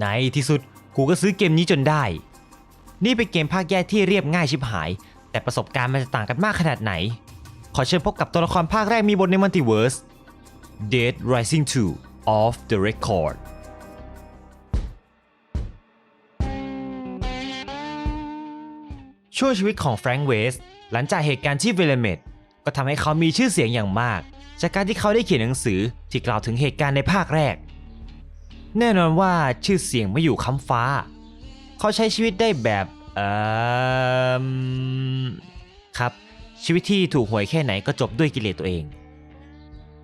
ในที่สุดกูก็ซื้อเกมนี้จนได้ นี่เป็นเกมภาคแยกที่เรียบง่ายชิบหาย แต่ประสบการณ์มันจะต่างกันมากขนาดไหน ขอเชิญพบกับตัวละครภาคแรกมีบนในมัลติเวิร์ส Dead Rising 2 Off the Record ช่วงชีวิตของแฟรงค์เวสหลังจากเหตุการณ์ที่เวลเมดก็ทำให้เขามีชื่อเสียงอย่างมาก จากการที่เขาได้เขียนหนังสือที่กล่าวถึงเหตุการณ์ในภาคแรก แน่นอนว่าชื่อเสียงไม่อยู่ค้ำฟ้า เขาใช้ชีวิตได้แบบเออครับ ชีวิตที่ถูกหวยแค่ไหนก็จบด้วยกิเลสตัวเอง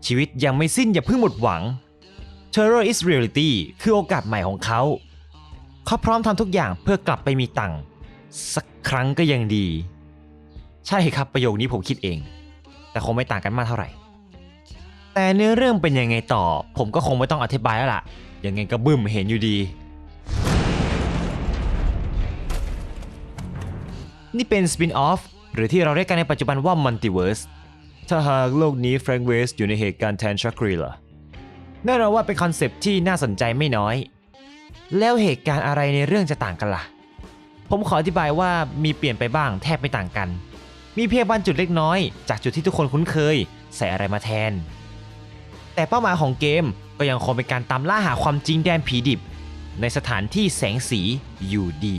ชีวิตยังไม่สิ้นอย่าเพิ่งหมดหวัง Terror is reality คือโอกาสใหม่ของเขา เขาพร้อมทำทุกอย่างเพื่อกลับไปมีตังค์สักครั้งก็ยังดี ใช่ครับประโยคนี้ผมคิดเอง แต่คงไม่ต่างกันมากเท่าไหร่ แต่เนื้อเรื่องเป็นยังไงต่อ ผมก็คงไม่ต้องอธิบายแล้วล่ะ ยังไงก็บึ้มเห็นอยู่ดี นี่เป็นสปินออฟหรือที่เราเรียกกันในปัจจุบันว่ามัลติเวิร์สถ้าหากโลกนี้แฟรงเวสอยู่ในเหตุการณ์แทนชักรีล่ะแน่นอนว่าเป็นคอนเซปต์ที่น่าสนใจไม่น้อย แล้วเหตุการณ์อะไรในเรื่องจะต่างกันล่ะ ผมขออธิบายว่ามีเปลี่ยนไปบ้างแทบไม่ต่างกัน มีเพียงบางจุดเล็กน้อย จากจุดที่ทุกคนคุ้นเคย ใส่อะไรมาแทน แต่เป้าหมายของเกมก็ยังคงเป็นการตามล่าหาความจริงแดนผีดิบ ในสถานที่แสงสีอยู่ดี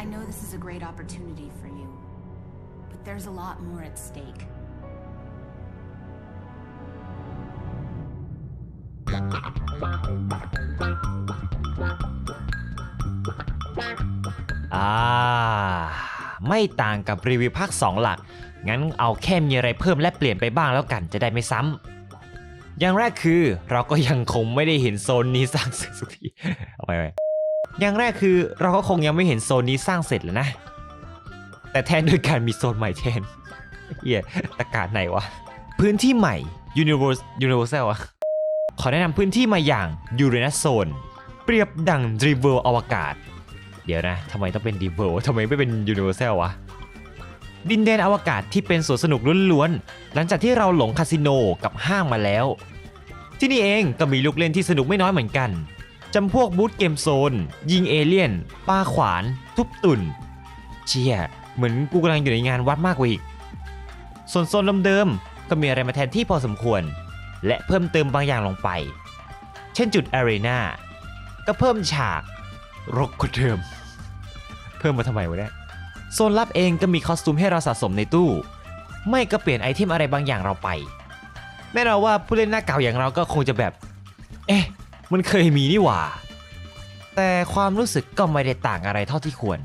I know this is a great opportunity for you, but there's a lot more at stake. อ่า ไม่ต่างกับรีวิวภาค 2 หลัก งั้นเอาแค่มีอะไรเพิ่มและเปลี่ยนไปบ้างแล้วกันจะได้ไม่ซ้ำ อย่างแรกคือเราก็ยังคงไม่ได้เห็นโซนนี้สร้างเสร็จสักทีเอาไปไปอย่างแรกคือเราก็คงยังไม่เห็นโซนนี้สร้างเสร็จแล้วนะ แต่แทนด้วยการมีโซนใหม่แทนเฮียตะการไหนวะ พื้นที่ใหม่ Universe Universal อะขอแนะนำพื้นที่มาอย่าง Uranus Zone เปรียบดังดรีเวิลอวกาศ เดี๋ยวนะทำไมต้องเป็นดีเวิลทำไมไม่เป็นยูนิเวอร์แซลวะ ดินแดนอวกาศที่เป็นสวนสนุกล้วนๆ หลังจากที่เราหลงคาสิโนกับห้างมาแล้ว ที่นี่เองก็มีลูกเล่นที่สนุกไม่น้อยเหมือนกัน จำพวกบูธเกมโซน ยิงเอเลี่ยนปาขวาน ทุบตุนเชี่ย เหมือนกูกำลังอยู่ในงานวัดมากกว่าอีก ส่วนโซนเดิมๆก็มีอะไรมาแทนที่พอสมควร และเพิ่มเติมบางอย่างลงไป เช่นจุดอารีนาก็เพิ่มฉากรกกว่าเดิม เพิ่มมาทำไมวะเนี่ย โซนลับเองก็มีคอสตูมให้เราสะสมในตู้ ไม่ก็เปลี่ยนไอเทมอะไรบางอย่างเราไป แน่นอนว่าผู้เล่นหน้าเก่าอย่างเราก็คงจะแบบ เอ๊ะ มันเคยมีนี่หว่า แต่ความรู้สึกก็ไม่ได้ต่างอะไรเท่าที่ควร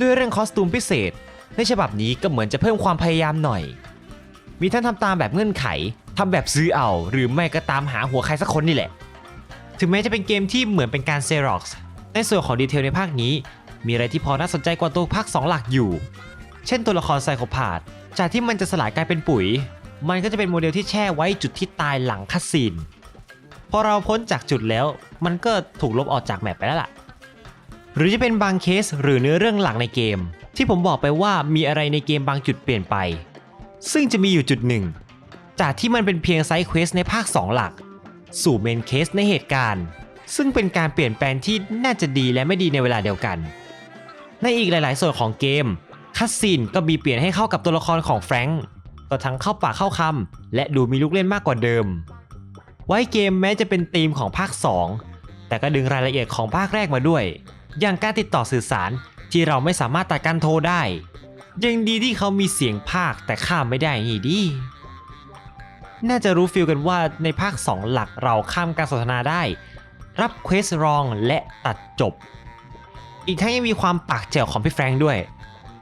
ด้วยเรื่องคอสตูมพิเศษ ในฉบับนี้ก็เหมือนจะเพิ่มความพยายามหน่อย มีทั้งทำตามแบบเงื่อนไขทำแบบซื้อเอา หรือไม่ก็ตามหาหัวใครสักคนนี่แหละ ถึงแม้จะเป็นเกมที่เหมือนเป็นการเซร็อกซ์ในส่วนของดีเทลในภาคนี้ มีอะไรที่พอน่าสนใจกว่าตัวภาค2หลักอยู่ เช่นตัวละครไซโคพาธจากที่มันจะสลายกลายเป็นปุ๋ย มันก็จะเป็นโมเดลที่แช่ไว้จุดที่ตายหลังคัสซีนพอเราพ้นจากจุดแล้ว มันก็ถูกลบออกจากแมปไปแล้วล่ะ หรือจะเป็นบางเคสหรือเนื้อเรื่องหลักในเกม ที่ผมบอกไปว่ามีอะไรในเกมบางจุดเปลี่ยนไป ซึ่งจะมีอยู่จุดหนึ่ง จากที่มันเป็นเพียงไซด์เควสในภาค 2 หลัก สู่เมนเคสในเหตุการณ์ ซึ่งเป็นการเปลี่ยนแปลงที่น่าจะดีและไม่ดีในเวลาเดียวกัน ในอีกหลาย ๆ ส่วนของเกมคัสซีนก็มีเปลี่ยนให้เข้ากับตัวละครของแฟรงก์ก็ทั้งเข้าปากเข้าคำและดูมีลูกเล่นมากกว่าเดิม ไว้เกมแม้จะเป็นธีมของภาค 2 แต่ก็ดึงรายละเอียดของภาคแรกมาด้วย อย่างการติดต่อสื่อสารที่เราไม่สามารถตัดการโทรได้ ยังดีที่เขามีเสียงภาคแต่ข้ามไม่ได้นี่ดี น่าจะรู้ฟิลกันว่าในภาค 2 หลักเราข้ามการสนทนาได้ รับเควสรองและตัดจบ อีกทั้งยังมีความปากแจ๋วของพี่แฟรงค์ด้วย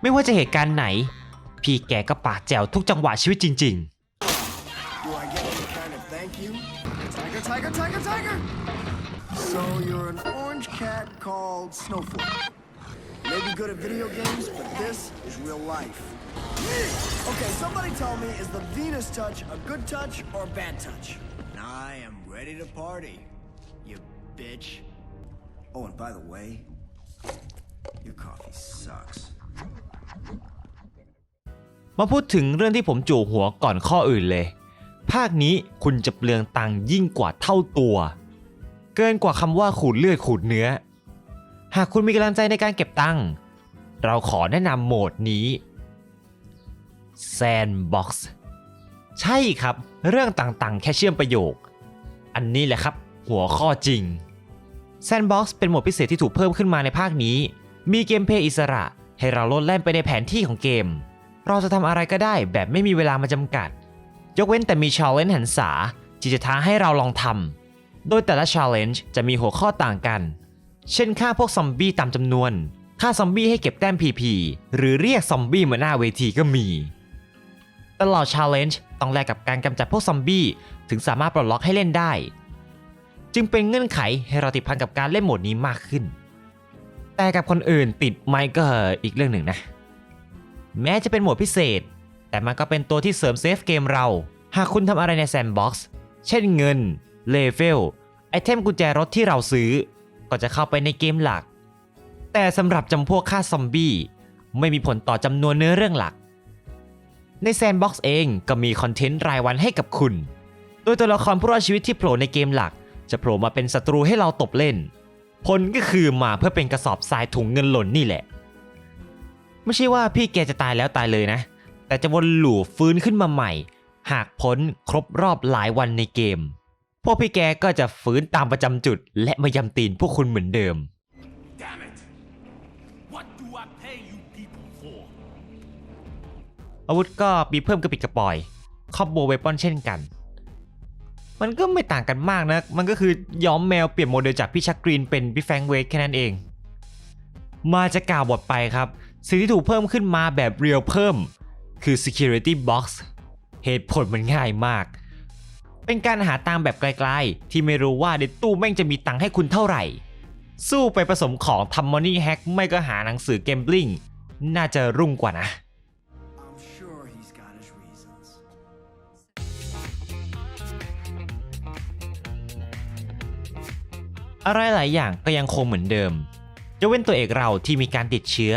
ไม่ว่าจะเหตุการณ์ไหน พี่แกก็ปากแจ๋วทุกจังหวะชีวิตจริง Do I get any kind of thank you? Tiger, tiger, tiger, tiger! So you're an orange cat called Snowflake. Maybe good at video games, but this is real life. Okay, somebody tell me, is the Venus touch a good touch or a bad touch? I am ready to party, you bitch. Oh, and by the way, your coffee sucks. มาพูดถึงเรื่องที่ผมจู่หัวก่อนข้ออื่นเลย ภาคนี้คุณจะเปลืองตังค์ยิ่งกว่าเท่าตัว เกินกว่าคำว่าขูดเลือดขูดเนื้อ หากคุณมีกำลังใจในการเก็บตังค์เราขอแนะนำโหมดนี้ Sandbox ใช่ครับ เรื่องต่างๆ แค่เชื่อมประโยค อันนี้แหละครับ หัวข้อจริง Sandbox เป็นโหมดพิเศษที่ถูกเพิ่มขึ้นมาในภาคนี้ มีเกมเพย์อิสระ ให้เราโลดแล่นไปในแผนที่ของเกม เราจะทำอะไรก็ได้แบบไม่มีเวลามาจำกัด ยกเว้นแต่มี challenge หันษาที่จะท้าให้เราลองทำ โดยแต่ละ challenge จะมีหัวข้อต่างกัน เช่นฆ่าพวกซอมบี้ตามจำนวนฆ่าซอมบี้ให้เก็บแต้ม PP หรือเรียกซอมบี้มาหน้าเวทีก็มี ตลอด challenge ต้องแลกกับการกำจัดพวกซอมบี้ถึงสามารถปลดล็อกให้เล่นได้ จึงเป็นเงื่อนไขให้เราติดพันกับการเล่นโหมดนี้มากขึ้น แต่กับคนอื่นติดไหมก็อีกเรื่องหนึ่งนะ แม้จะเป็นหมวดพิเศษ แต่มันก็เป็นตัวที่เสริมเซฟเกมเรา หากคุณทำอะไรในแซนด์บ็อกซ์เช่นเงิน เลเวล ไอเทมกุญแจรถที่เราซื้อ ก็จะเข้าไปในเกมหลัก แต่สำหรับจำพวกฆ่าซอมบี้ไม่มีผลต่อจำนวนเนื้อเรื่องหลัก ในแซนด์บ็อกซ์เองก็มีคอนเทนต์รายวันให้กับคุณ โดยตัวละครผู้รอดชีวิตที่โผล่ในเกมหลัก จะโผล่มาเป็นศัตรูให้เราตบเล่น ผลก็คือมาเพื่อเป็นกระสอบทรายถุงเงินหล่นนี่แหละ ไม่ใช่ว่าพี่แกจะตายแล้วตายเลยนะ แต่จะวนหลู่ฟื้นขึ้นมาใหม่ หากพ้นครบรอบหลายวันในเกม พวกพี่แกก็จะฟื้นตามประจำจุด และมายำตีนพวกคุณเหมือนเดิม Damn it! What do I pay you people for? อาวุธก็มีเพิ่มกระปิดกระปอยคอมโบเวปอนเช่นกัน มันก็ไม่ต่างกันมากนะ มันก็คือย้อมแมวเปลี่ยนโมเดลจากพี่ชักกรีนเป็นพี่แฟงเวทแค่นั้นเอง มาจะกล่าวบทไปครับ สิ่งที่ถูกเพิ่มขึ้นมาแบบเรียลเพิ่ม คือ security box เหตุผลมันง่ายมาก เป็นการหาตังแบบไกลๆ ที่ไม่รู้ว่าในตู้แม่งจะมีตังค์ให้คุณเท่าไหร่ สู้ไปผสมของทำมอนี่แฮกไม่ก็หาหนังสือเกมบลิงน่าจะรุ่งกว่านะ อะไรหลายอย่างก็ยังคงเหมือนเดิมยกเว้นตัวเอกเราที่มีการติดเชื้อ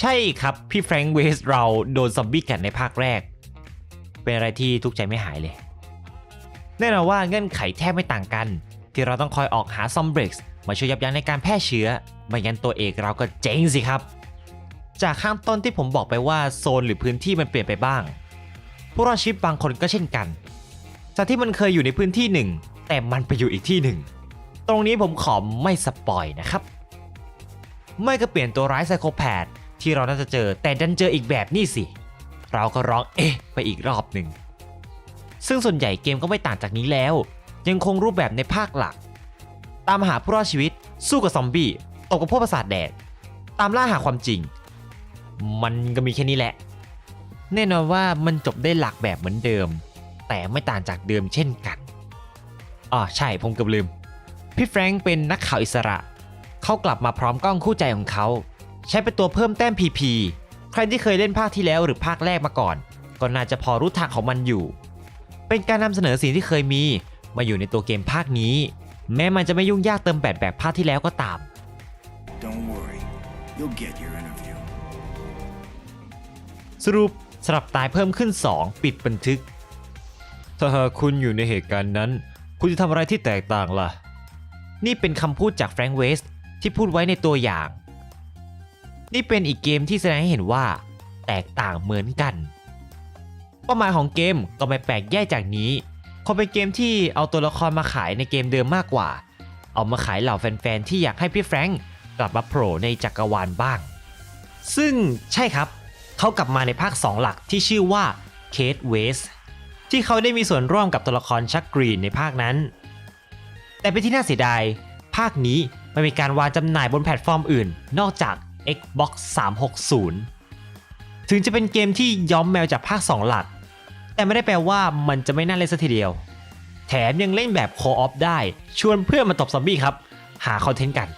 ใช่ครับ พี่แฟรงค์เวสเราโดนซอมบี้กัดในภาคแรก เป็นอะไรที่ทุกใจไม่หายเลย แน่นอนว่าเงื่อนไขแทบไม่ต่างกัน ที่เราต้องคอยออกหาซอมเบรกส์มาช่วยยับยั้งในการแพร่เชื้อไม่งั้นตัวเอกเราก็เจ๊งสิครับ จากข้างต้นที่ผมบอกไปว่าโซนหรือพื้นที่มันเปลี่ยนไปบ้าง ผู้รอดชีวิตบางคนก็เช่นกัน จากที่มันเคยอยู่ในพื้นที่หนึ่ง แต่มันไปอยู่อีกที่หนึ่ง ตรงนี้ผมขอไม่สปอยนะครับ ไม่ก็เปลี่ยนตัวร้ายไซโคแพดที่เราน่าจะเจอแต่ดันเจออีกแบบนี่สิ เราก็ร้องเอ๊ะไปอีกรอบหนึ่ง ซึ่งส่วนใหญ่เกมก็ไม่ต่างจากนี้แล้ว ยังคงรูปแบบในภาคหลัก ตามหาผู้รอดชีวิต สู้กับซอมบี้ตบกับพวกประสาทแดด ตามล่าหาความจริง มันก็มีแค่นี้แหละ แน่นอนว่ามันจบได้หลักแบบเหมือนเดิม แต่ไม่ต่างจากเดิมเช่นกันอ๋อใช่ผมเกือบลืม พี่แฟรงค์เป็นนักข่าวอิสระ เขากลับมาพร้อมกล้องคู่ใจของเขา ใช้เป็นตัวเพิ่มแต้ม PP ใครที่เคยเล่นภาคที่แล้วหรือภาคแรกมาก่อน ก็น่าจะพอรู้ทางของมันอยู่ เป็นการนำเสนอสิ่งที่เคยมี มาอยู่ในตัวเกมภาคนี้ แม้มันจะไม่ยุ่งยากเติมแบตแบบภาคที่แล้วก็ตาม Don't worry, you'll get your interview. สรุปสลับตายเพิ่มขึ้น 2 ปิดบันทึก ถ้าหากคุณอยู่ในเหตุการณ์นั้น คุณจะทำอะไรที่แตกต่างล่ะ นี่เป็นคำพูดจากแฟรงค์เวสที่พูดไว้ในตัวอย่าง นี่เป็นอีกเกมที่แสดงให้เห็นว่า แตกต่างเหมือนกัน เป้าหมายของเกมก็ไม่แปลกแยกจากนี้คงเป็นเกมที่เอาตัวละครมาขายในเกมเดิมมากกว่า เอามาขายเหล่าแฟนๆที่อยากให้พี่แฟรงค์กลับมาโผล่ในจักรวาลบ้าง ซึ่งใช่ครับ เขากลับมาในภาค 2 หลักที่ชื่อว่าเคทเวสที่เขาได้มีส่วนร่วมกับตัวละครชักกรีนในภาคนั้น แต่เป็นที่น่าเสียดาย ภาคนี้ไม่มีการวางจำหน่ายบนแพลตฟอร์มอื่น นอกจาก Xbox 360 ถึงจะเป็นเกมที่ย้อมแมวจากภาค 2 หลัก แต่ไม่ได้แปลว่ามันจะไม่น่าเล่นซะทีเดียว แถมยังเล่นแบบโคออฟได้ ชวนเพื่อนมาตบซอมบี้ครับ หาคอนเทนต์กัน